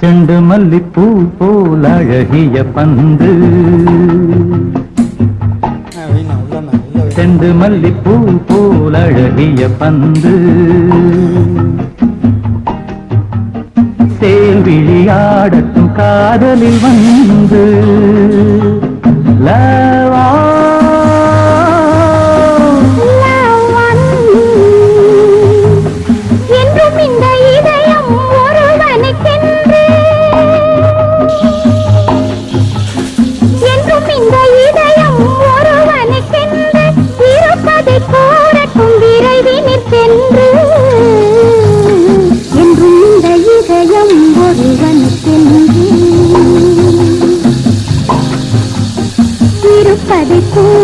Cent மல்லிப்பூ போல் அழகிய பந்து. செண்டு மல்லிப்பூ போல் அழகிய பந்து. சேல் விழியாடட்டும் காதலில் வந்து. லா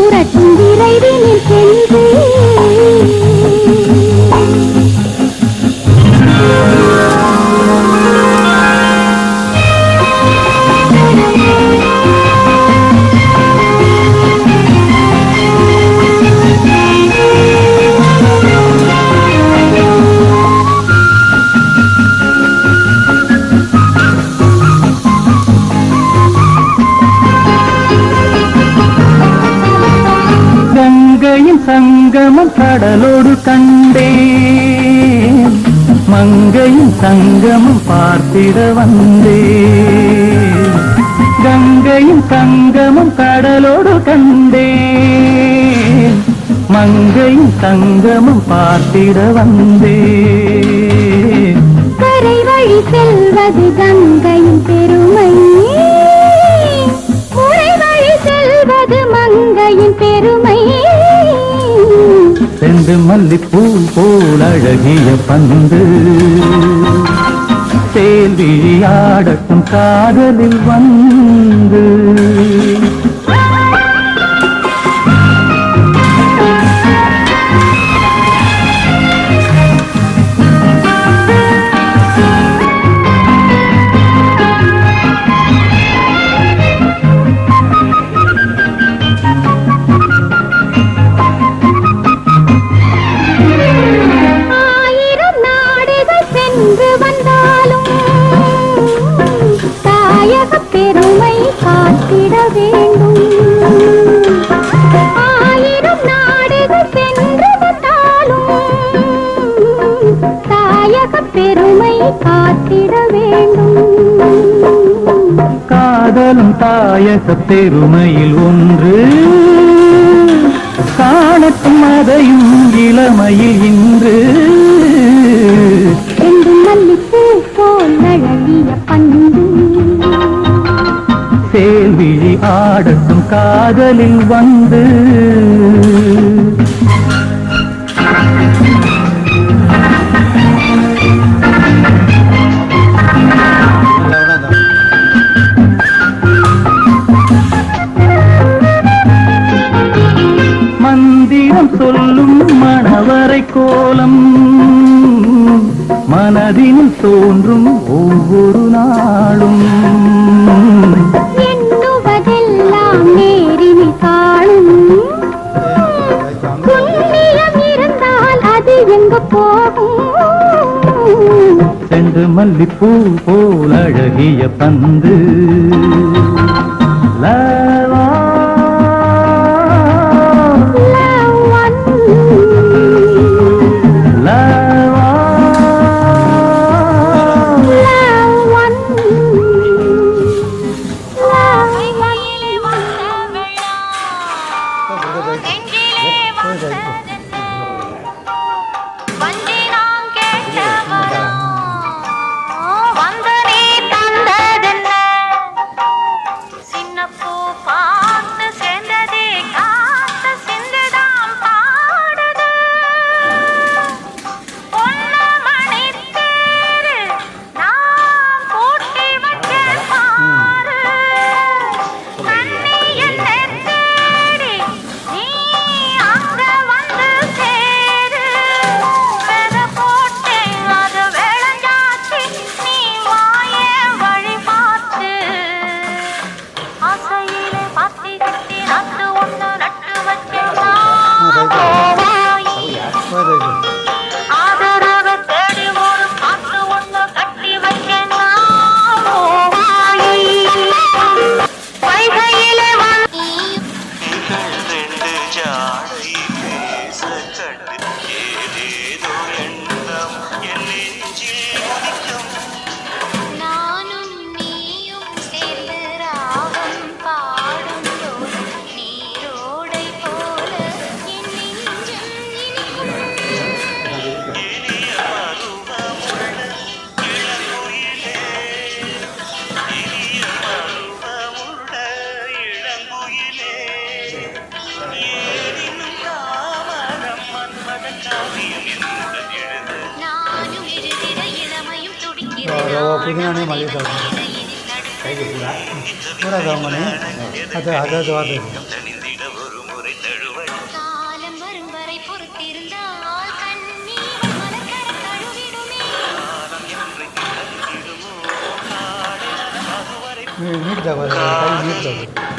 இருப்பதை கூறட்டும் விரைவினில் சென்று பார்த்திட வந்தேன். கங்கையின் சங்கமம் கடலோடு கண்டேன். மங்கையின் சங்கமம் பார்த்திட வந்தேன். கரை வழி செல்வது கங்கையின் பெருமை. முறை வழி செல்வது மங்கையின் பெருமை. செண்டு மல்லிப்பூ போல் அழகிய பந்து. சேல் விழியாடட்டும் காதலில் வந்து காதலும் தாயக பெருமையில் ஒன்று. காணட்டும் அதையும் இளமையில் இன்று. சேல்விழி ஆடட்டும் காதலில் வந்து. மந்திரம் சொல்லும் மணவரை கோலம். மனதில் தோன்றும் ஒவ்வொரு நாளும். செண்டு மல்லிப்பூ போல் அழகிய பந்து. ಪುದೀನೇ ಮಲ್ಲಿಗೆ ಸಾಕು ಪೂರ ಸಾಮಾನೆ ಅದು ಅದಾದ ವಾದ ನೀಡ್ತಾ ನೀಡ್ತಾ